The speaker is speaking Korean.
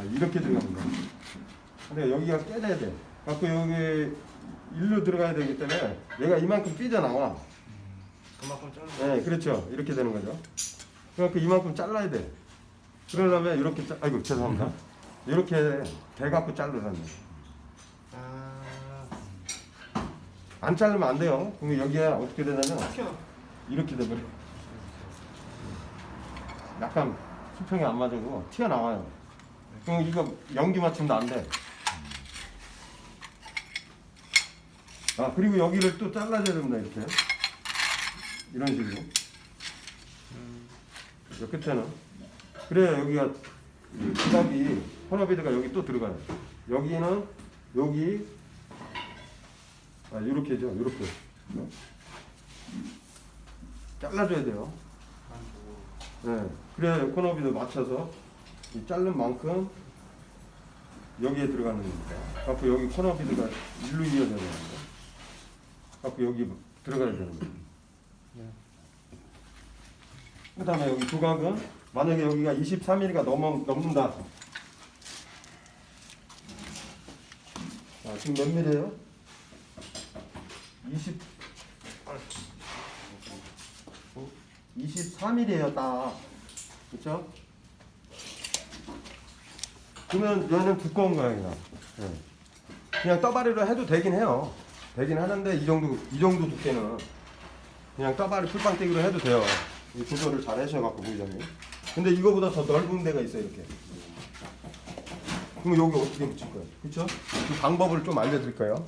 아, 이렇게 들어갑니다. 근데 여기가 깨져야 돼. 갖고 여기 일로 들어가야 되기 때문에 얘가 이만큼 삐져나와. 그만큼 자르면 네, 그렇죠. 이렇게 되는 거죠. 그러니까 이만큼 잘라야 돼. 그러려면 이렇게 짜, 아이고 죄송합니다. 이렇게 대 갖고 자르라는 거예요. 아안 자르면 안 돼요. 그럼 여기가 어떻게 되냐면 이렇게 돼버려. 약간 수평이 안 맞고 튀어나와요. 그럼 이거 연기 맞춤도 안 돼. 아 그리고 여기를 또 잘라줘야 됩니다 이렇게. 이런 식으로. 이 끝에는. 그래야 여기가 이 지갑이 허너비드가 여기 또 들어가요. 여기는 여기. 아 이렇게죠 이렇게. 잘라줘야 돼요. 네. 그래야 코너비드 맞춰서 이 자른 만큼 여기에 들어가는 겁니다. 갖고 여기 코너 비드가 일로 이어져야 되는 거예요. 갖고 여기 들어가야 되는 거예요. 그 다음에 여기 조각은 만약에 여기가 23mm가 넘어, 넘는다. 자, 지금 몇 mm예요? 20, 23mm예요, 딱. 그쵸? 그러면 얘는 두꺼운 거야 그냥. 예. 그냥 떠바리로 해도 되긴 해요. 되긴 하는데 이 정도 이 정도 두께는 그냥 떠바리 풀빵떼기로 해도 돼요. 이 조절을 잘 하셔갖고 부장님. 근데 이거보다 더 넓은 데가 있어요 이렇게. 그럼 여기 어떻게 붙일 거예요? 그렇죠? 그 방법을 좀 알려드릴까요?